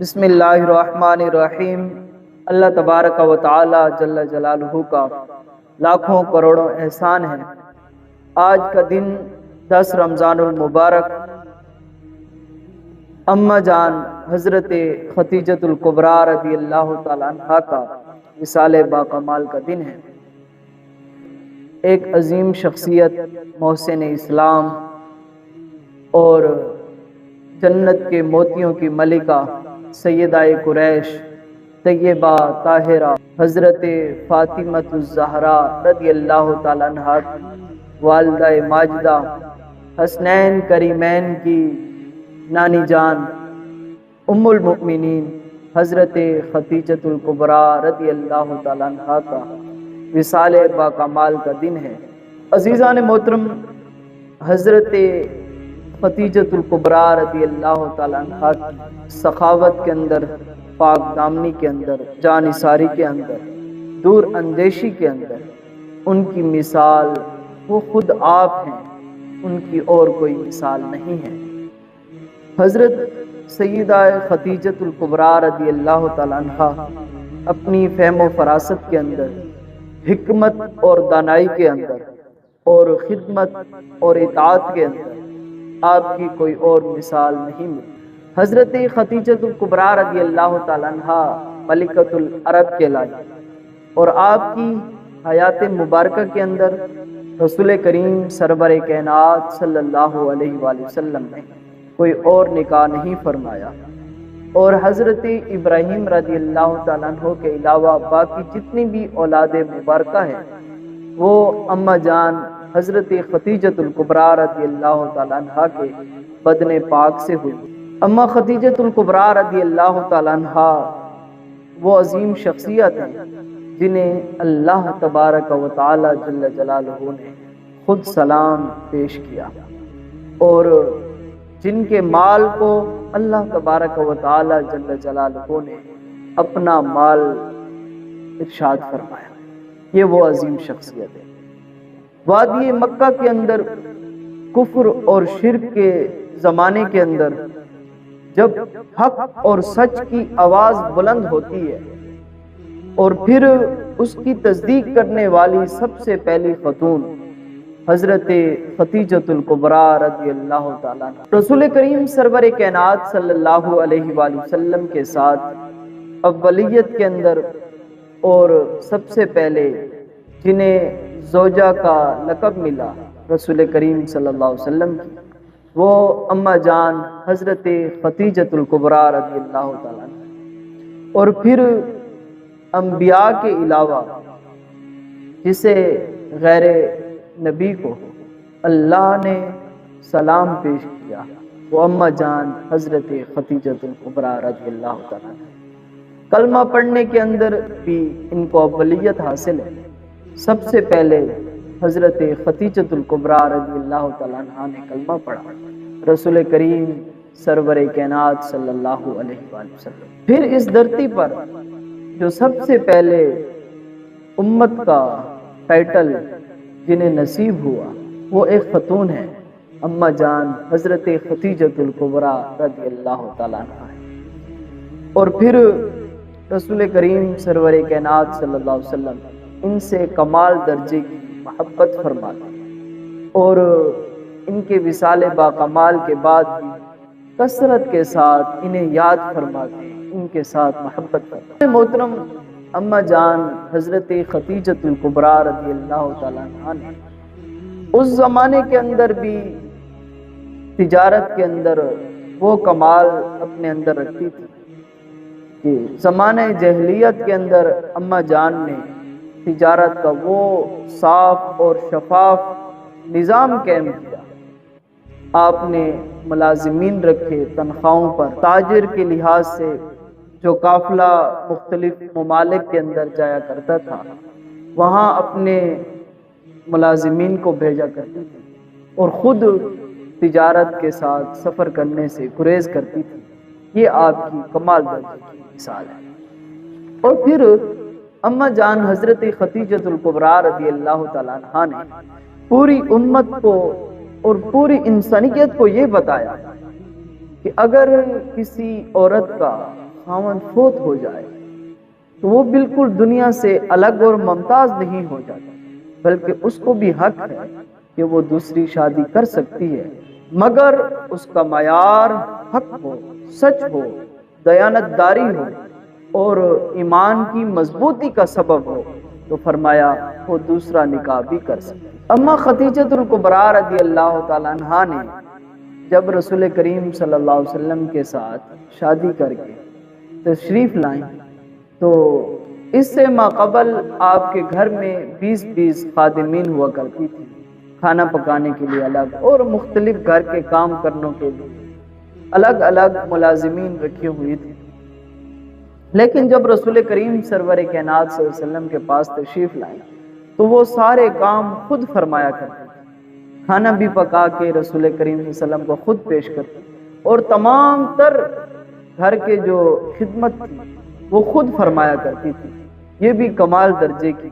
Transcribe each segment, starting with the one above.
بسم اللہ الرحمن الرحیم۔ اللہ تبارک و تعالی جل جلالہ کا لاکھوں کروڑوں احسان ہے۔ آج کا دن دس رمضان المبارک۔ اما جان حضرت ختیجت القبرا رضی اللہ تعالیٰ عنہ کا مثال باقمال کا دن ہے۔ ایک عظیم شخصیت، محسن اسلام اور جنت کے موتیوں کی ملکہ سیدہ قریش، طیبہ طاہرہ، حضرت فاطمت الزہرا رضی اللہ تعالیٰ عنہ والدہ ماجدہ، حسنین کریمین کی نانی جان ام المؤمنین حضرت خطیجت القبرا رضی اللہ تعالیٰ عنہ کا وصال با کا دن ہے۔ عزیزان محترم، حضرت فتیجت القبرا رضی اللہ تعالیٰ عنہ سخاوت کے اندر، پاک دامنی کے اندر جانثاری کے اندر، دور اندیشی کے اندر، ان کی مثال وہ خود آپ ہیں، ان کی اور کوئی مثال نہیں ہے۔ حضرت سیدہ ختیجت القبرا رضی اللہ تعالیٰ عنہ اپنی فہم و فراست کے اندر، حکمت اور دانائی کے اندر، اور خدمت اور اطاعت کے اندر آپ کی کوئی اور مثال نہیں ملی۔ حضرت ختیجت القبرا رضی اللہ تعالیٰ عنہ ملکت العرب کے لائی اور آپ کی حیات مبارکہ کے اندر رسول کریم سربر کائنات صلی اللہ علیہ وآلہ وسلم نے کوئی اور نکاح نہیں فرمایا۔ اور حضرت ابراہیم رضی اللہ تعالیٰ عنہ کے علاوہ باقی جتنی بھی اولاد مبارکہ ہیں، وہ اماں جان حضرت ختیجت القبرا رضی اللہ تعالیٰ عنہ کے بدن پاک سے ہوئی۔ اما ختیجت القبرا رضی اللہ تعالیٰ عنہ وہ عظیم شخصیت ہیں جنہیں اللہ تبارک و تعالی جل جلالہ نے خود سلام پیش کیا اور جن کے مال کو اللہ تبارک و تعالی جل جلالہ نے اپنا مال ارشاد فرمایا۔ یہ وہ عظیم شخصیت ہے وادی مکہ کے اندر کفر اور شرک کے زمانے کے اندر جب حق اور سچ کی آواز بلند ہوتی ہے اور پھر اس کی تصدیق کرنے والی سب سے پہلی خاتون حضرت فتیجت القبرا رضی اللہ تعالیٰ رسول کریم سرور کائنات صلی اللہ علیہ وآلہ وسلم کے ساتھ اولیت کے اندر اور سب سے پہلے جنہیں زوجہ کا لقب ملا رسول کریم صلی اللہ علیہ وسلم کی۔ وہ اما جان حضرت فتیجت القبرا رضی اللہ تعالیٰ اور پھر انبیاء کے علاوہ جسے غیر نبی کو اللہ نے سلام پیش کیا، وہ اما جان حضرت فتیجت القبرا رضی اللہ تعالیٰ کلمہ پڑھنے کے اندر بھی ان کو اولیت حاصل ہے۔ سب سے پہلے حضرت ختیجت القبرا رضی اللہ تعالیٰ عنہ نے کلمہ پڑھا۔ رسول کریم سرور کائنات صلی اللہ علیہ وآلہ وسلم۔ پھر اس دھرتی پر جو سب سے پہلے امت کا ٹائٹل جنہیں نصیب ہوا، وہ ایک خاتون ہے۔ اما جان حضرت ختیجت القبرا رضی اللہ تعالیٰ عنہ اور پھر رسول کریم سرور کائنات صلی اللہ علیہ وسلم ان سے کمال درجے کی محبت فرماتے اور ان کے وصال با کمال کے بعد بھی کثرت کے ساتھ انہیں یاد فرماتے ان کے ساتھ محبت کرتے محترم، اما جان حضرت ختیجت القبرا رضی اللہ تعالیٰ عنہ نے اس زمانے کے اندر بھی تجارت کے اندر وہ کمال اپنے اندر رکھتی تھی کہ زمانہ جہلیت کے اندر اما جان نے تجارت کا وہ صاف اور شفاف نظام قائم کیا۔ آپ نے ملازمین رکھے تنخواہوں پر تاجر کے لحاظ سے جو قافلہ مختلف ممالک کے اندر جایا کرتا تھا، وہاں اپنے ملازمین کو بھیجا کرتی تھی اور خود تجارت کے ساتھ سفر کرنے سے گریز کرتی تھی۔ یہ آپ کی کمال درجے کی مثال ہے۔ اور پھر اما جان حضرت ختیجت القبرا رضی اللہ تعالیٰ عنہ نے پوری امت کو اور پوری انسانیت کو یہ بتایا کہ اگر کسی عورت کا خاون فوت ہو جائے تو وہ بالکل دنیا سے الگ اور ممتاز نہیں ہو جاتا، بلکہ اس کو بھی حق ہے کہ وہ دوسری شادی کر سکتی ہے۔ مگر اس کا معیار حق ہو، سچ ہو دیانت داری ہو اور ایمان کی مضبوطی کا سبب ہو۔ تو فرمایا، وہ دوسرا نکاح بھی کر سکتی اما ختیجت القبرا رضی اللہ تعالیٰ عنہ نے جب رسول کریم صلی اللہ علیہ وسلم کے ساتھ شادی کر کے تشریف لائیں، تو اس سے ماقبل آپ کے گھر میں بیس بیس خادمین ہوا کرتی تھی کھانا پکانے کے لیے الگ اور مختلف گھر کے کام کرنے کے لیے الگ الگ ملازمین رکھی ہوئی تھی لیکن جب رسول کریم سرور کائنات صلی اللہ علیہ وسلم کے پاس تشریف لائے، تو وہ سارے کام خود فرمایا کرتے کھانا بھی پکا کے رسول کریم صلی اللہ علیہ وسلم کو خود پیش کرتے اور تمام تر گھر کے جو خدمت تھی، وہ خود فرمایا کرتی تھی۔ یہ بھی کمال درجے کی۔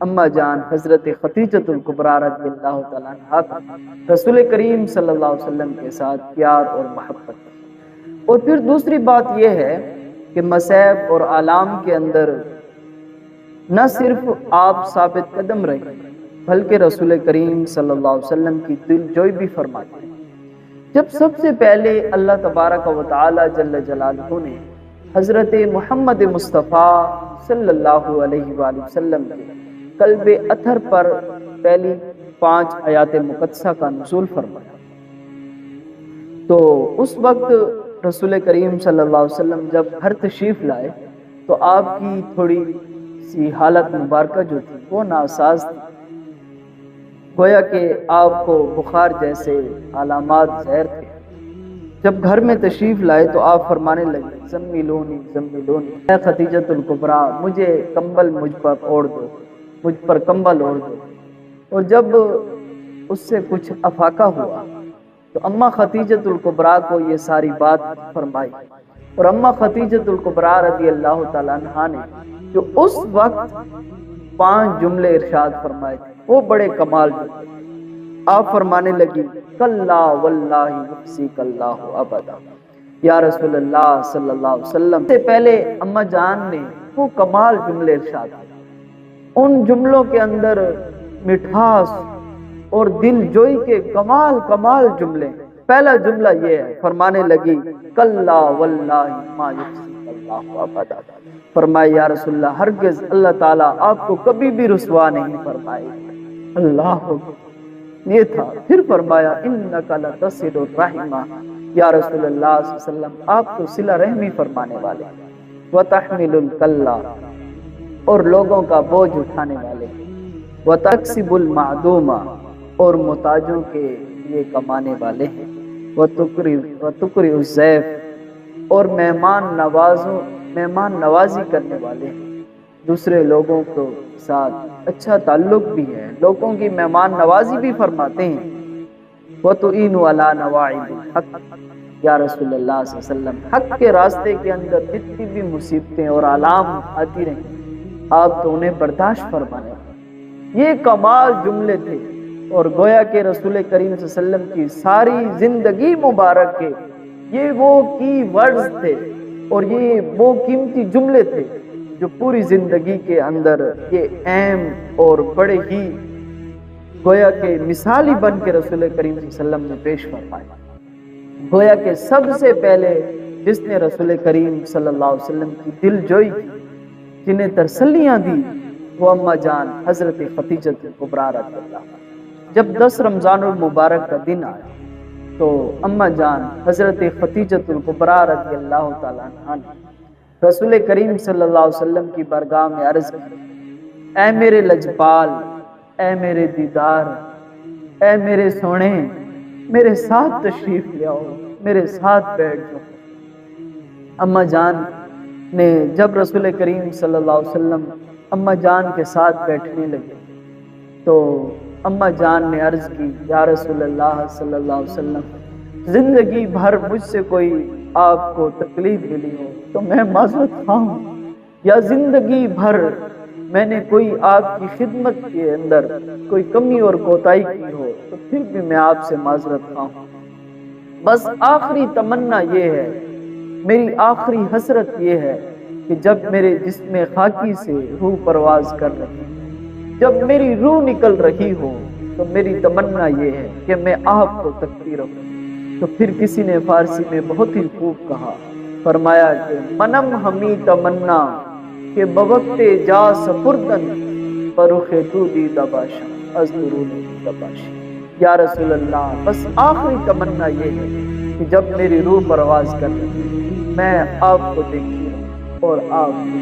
اما جان حضرت ختیجت القبرا رضی اللہ تعالیٰ عنہ رسول کریم صلی اللہ علیہ وسلم کے ساتھ پیار اور محبت۔ اور پھر دوسری بات یہ ہے کہ مسیب اور عالام کے اندر نہ صرف آپ ثابت قدم رہے بلکہ رسول کریم صلی اللہ علیہ وسلم کی دل جوئی بھی فرماتے ہیں۔ جب سب سے پہلے اللہ تبارک و تعالی جل جلالہ نے حضرت محمد مصطفیٰ صلی اللہ علیہ وآلہ وسلم کے قلب اتھر پر پہلی پانچ آیات مقدسہ کا نزول فرمایا۔ تو اس وقت رسول کریم صلی اللہ علیہ وسلم جب ہر تشریف لائے تو آپ کی تھوڑی سی حالت مبارکہ جو تھی وہ ناساز تھی۔ گویا کہ آپ کو بخار جیسے علامات زہر تھے۔ جب گھر میں تشریف لائے تو آپ فرمانے لگے، زمیلونی زمیلونی۔ اے خدیجت القبرا مجھے کمبل مجھ پر اوڑ دو، مجھ پر کمبل اوڑ دو۔ اور جب اس سے کچھ افاقہ ہوا تو اما خطیجت القبرا کو یہ ساری بات فرمائی۔ اور اما خطیجت القبرا رضی اللہ تعالیٰ عنہ نے جو اس وقت پانچ جملے ارشاد فرمائے تھے، وہ بڑے کمال جملے آپ فرمانے لگی کلا واللہ یحسیک اللہ ابدا۔ یا رسول اللہ صلی اللہ علیہ وسلم سے پہلے اما جان نے وہ کمال جملے ارشاد۔ ان جملوں کے اندر مٹھاس اور دل جوئی کے کمال کمال جملے۔ پہلا جملہ یہ ہے، فرمانے لگی، کلا فرمائے یا رسول اللہ، ہرگز اللہ تعالیٰ آپ کو کبھی بھی رسوا نہیں فرمائے اللہ یہ تھا۔ پھر فرمایا، انکا لتصل الرحمہ۔ یا رسول اللہ صلی اللہ علیہ وسلم، آپ تو صلہ رحمی فرمانے والے۔ وتحمل الکلہ اور لوگوں کا بوجھ اٹھانے والے۔ وتکسب المعدومہ۔ اور محتاجوں کے لیے کمانے والے ہیں۔ وتکری وتکری الزیف اور مہمان نوازوں مہمان نوازی کرنے والے ہیں۔ دوسرے لوگوں کو ساتھ اچھا تعلق بھی ہے۔ لوگوں کی مہمان نوازی بھی فرماتے ہیں۔ وہ تو این والا حق یا رسول اللہ صلی اللہ علیہ وسلم، حق کے راستے کے اندر جتنی بھی مصیبتیں اور علام آتی رہیں، آپ تو انہیں برداشت فرمانے یہ کمال جملے تھے۔ اور گویا کے رسول کریم صلی اللہ علیہ وسلم کی ساری زندگی مبارک کے یہ وہ کی ورڈز تھے اور یہ وہ قیمتی جملے تھے جو پوری زندگی کے اندر یہ اہم اور بڑے ہی گویا کے مثالی بن کے رسول کریم صلی اللہ علیہ وسلم نے پیش فرمائے گویا کہ سب سے پہلے جس نے رسول کریم صلی اللہ علیہ وسلم کی دل جوئی کی، جنہیں ترسلیاں دی وہ اما جان حضرت ختیجت قبرا رضی اللہ جب دس رمضان المبارک کا دن آیا، تو اما جان حضرت ختیجت القبرا رضی اللہ تعالیٰ عنہ نے رسول کریم صلی اللہ علیہ وسلم کی برگاہ میں عرض کی، اے میرے لجپال، اے میرے دیدار، اے میرے سونے، میرے ساتھ تشریف لے آؤ، میرے ساتھ بیٹھ جاؤ۔ اما جان نے جب رسول کریم صلی اللہ علیہ وسلم اما جان کے ساتھ بیٹھنے لگے، تو اما جان نے عرض کی، یا رسول اللہ صلی اللہ علیہ وسلم، زندگی بھر مجھ سے کوئی آپ کو تکلیف ملی ہو تو میں معذرت ہوں۔ یا زندگی بھر میں نے کوئی آپ کی خدمت کے اندر کوئی کمی اور کوتاہی کی ہو تو پھر بھی میں آپ سے معذرت ہوں۔ بس آخری تمنا یہ ہے، میری آخری حسرت یہ ہے کہ جب میرے جسم خاکی سے روح پرواز کر رہی جب میری روح نکل رہی ہو، تو میری تمنا یہ ہے کہ میں آپ کو تکتی رہوں تو پھر کسی نے فارسی میں بہت ہی خوب کہا، فرمایا کہ منم ہمی تمنا، کہ بوقت جا سپردن پرخ تو دی دباشا از درونی دباشا یا رسول اللہ، بس آخری تمنا یہ ہے کہ جب میری روح پرواز کر رہی میں آپ کو دیکھی ہوں اور آپ کو